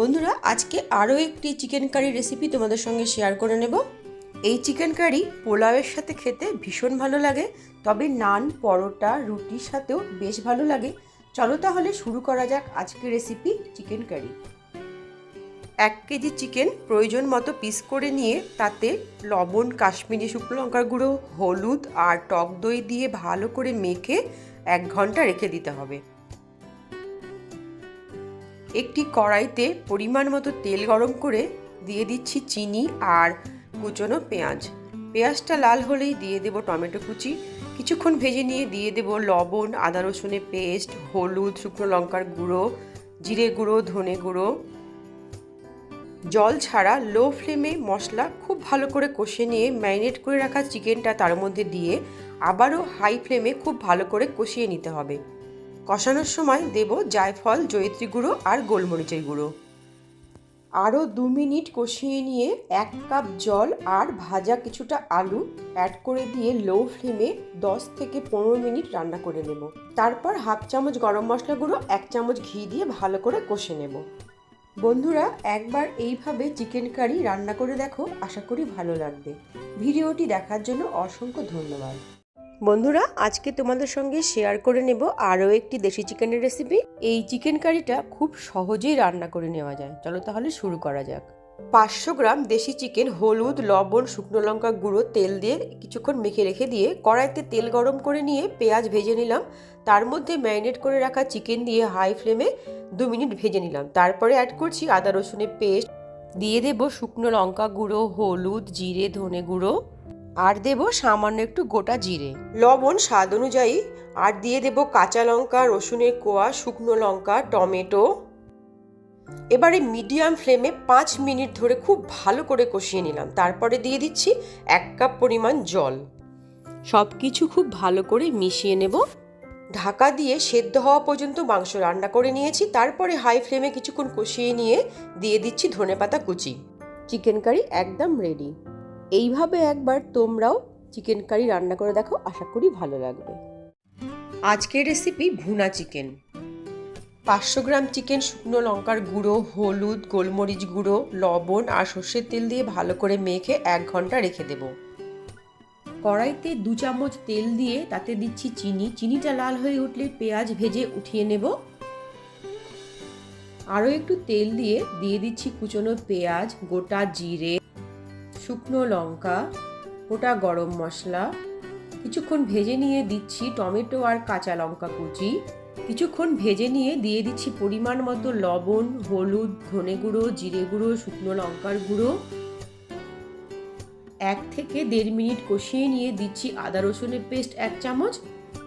বন্ধুরা, আজকে আরও একটি চিকেন কারি রেসিপি তোমাদের সঙ্গে শেয়ার করে নেব। এই চিকেন কারি পোলাওয়ের সাথে খেতে ভীষণ ভালো লাগে, তবে নান, পরোটা, রুটির সাথেও বেশ ভালো লাগে। চলো তাহলে শুরু করা যাক আজকের রেসিপি চিকেন কারি এক কেজি চিকেন প্রয়োজন মতো পিস করে নিয়ে তাতে লবণ, কাশ্মীরি শুকনো লঙ্কার গুঁড়ো, হলুদ আর টক দই দিয়ে ভালো করে মেখে এক ঘণ্টা রেখে দিতে হবে। একটি কড়াইতে পরিমাণ মতো তেল গরম করে দিয়ে দিচ্ছি চিনি আর কুচনো পেঁয়াজ। পেঁয়াজটা লাল হলেই দিয়ে দেব টমেটো কুচি। কিছুক্ষণ ভেজে নিয়ে দিয়ে দেব লবণ, আদা রসুনের পেস্ট, হলুদ, শুকনো লঙ্কার গুঁড়ো, জিরে গুঁড়ো, ধনে গুঁড়ো। জল ছাড়া লো ফ্লেমে মশলা খুব ভালো করে কষে নিয়ে ম্যারিনেট করে রাখা চিকেনটা তার মধ্যে দিয়ে আবারও হাই ফ্লেমে খুব ভালো করে কষিয়ে নিতে হবে। কষানোর সময় দেব জায়ফল, জয়িত্রী গুঁড়ো আর গোলমরিচের গুঁড়ো। আরও দু মিনিট কষিয়ে নিয়ে এক কাপ জল আর ভাজা কিছুটা আলু অ্যাড করে দিয়ে লো ফ্লেমে দশ থেকে পনেরো মিনিট রান্না করে নেব। তারপর হাফ চামচ গরম মশলা গুঁড়ো, এক চামচ ঘি দিয়ে ভালো করে কষে নেব। বন্ধুরা, একবার এইভাবে চিকেন কারি রান্না করে দেখো, আশা করি ভালো লাগবে। ভিডিওটি দেখার জন্য অসংখ্য ধন্যবাদ। বন্ধুরা, আজকে তোমাদের সঙ্গে শেয়ার করে নেব আরও একটি দেশি চিকেনের রেসিপি এই চিকেন কারিটা খুব সহজেই রান্না করে নেওয়া যায়। চলো তাহলে শুরু করা যাক। পাঁচশো গ্রাম দেশি চিকেন হলুদ, লবণ, শুকনো লঙ্কা গুঁড়ো, তেল দিয়ে কিছুক্ষণ মেখে রেখে দিয়ে কড়াইতে তেল গরম করে নিয়ে পেঁয়াজ ভেজে নিলাম। তার মধ্যে ম্যারিনেট করে রাখা চিকেন দিয়ে হাই ফ্লেমে দু মিনিট ভেজে নিলাম। তারপরে অ্যাড করছি আদা রসুনের পেস্ট দিয়ে দেব শুকনো লঙ্কা গুঁড়ো, হলুদ, জিরে, ধনে গুঁড়ো। আর দেব সামান্য একটু গোটা জিরে। লবণ স্বাদ অনুযায়ী আর দিয়ে দেব কাঁচা লঙ্কা রসুনের কোয়া শুকনো লঙ্কা টমেটো। এবারে মিডিয়াম ফ্লেমে পাঁচ মিনিট ধরে খুব ভালো করে কষিয়ে নিলাম। তারপরে দিয়ে দিচ্ছি এক কাপ পরিমাণ জল। সব কিছু খুব ভালো করে মিশিয়ে নেব। ঢাকা দিয়ে সেদ্ধ হওয়া পর্যন্ত মাংস রান্না করে নিয়েছি। তারপরে হাই ফ্লেমে কিছুক্ষণ কষিয়ে নিয়ে দিয়ে দিচ্ছি ধনেপাতা কুচি। চিকেন কারি একদম রেডি এইভাবে একবার তোমরাও চিকেন কারি রান্না করে দেখো, আশা করি ভালো লাগবে। আজকের রেসিপি ভুনা চিকেন পাঁচশো গ্রাম চিকেন শুকনো লঙ্কার গুঁড়ো, হলুদ, গোলমরিচ গুঁড়ো, লবণ আর সর্ষের তেল দিয়ে ভালো করে মেখে এক ঘণ্টা রেখে দেব। কড়াইতে দু চামচ তেল দিয়ে তাতে দিচ্ছি চিনি। চিনিটা লাল হয়ে উঠলে পেঁয়াজ ভেজে উঠিয়ে নেব। আরও একটু তেল দিয়ে দিয়ে দিচ্ছি কুচনো পেঁয়াজ, গোটা জিরে। শুকনো লঙ্কা, গোটা গরম মশলা, কিছুক্ষণ ভেজে নিয়ে দিচ্ছি টমেটো আর কাঁচা লঙ্কা কুচি, কিছুক্ষণ ভেজে নিয়ে দিয়ে দিচ্ছি পরিমাণ মতো লবণ, হলুদ, ধনে গুঁড়ো, জিরে গুঁড়ো, শুকনো লঙ্কার গুঁড়ো। এক থেকে দেড় মিনিট কষিয়ে নিয়ে দিচ্ছি আদা রসুনের পেস্ট এক চামচ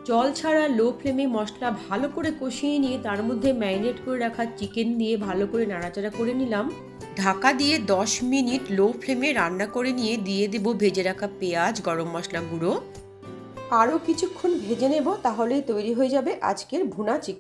জল ছাড়া লো ফ্লেমে মশলা ভালো করে কষিয়ে নিয়ে তার মধ্যে ম্যারিনেট করে রাখা চিকেন দিয়ে ভালো করে নাড়াচাড়া করে নিলাম। ঢাকা দিয়ে দশ মিনিট লো ফ্লেমে রান্না করে নিয়ে দিয়ে দেব ভেজে রাখা পেঁয়াজ, গরম মশলা গুঁড়ো। আরও কিছুক্ষণ ভেজে নেব তাহলেই তৈরি হয়ে যাবে আজকের ভুনা চিকেন।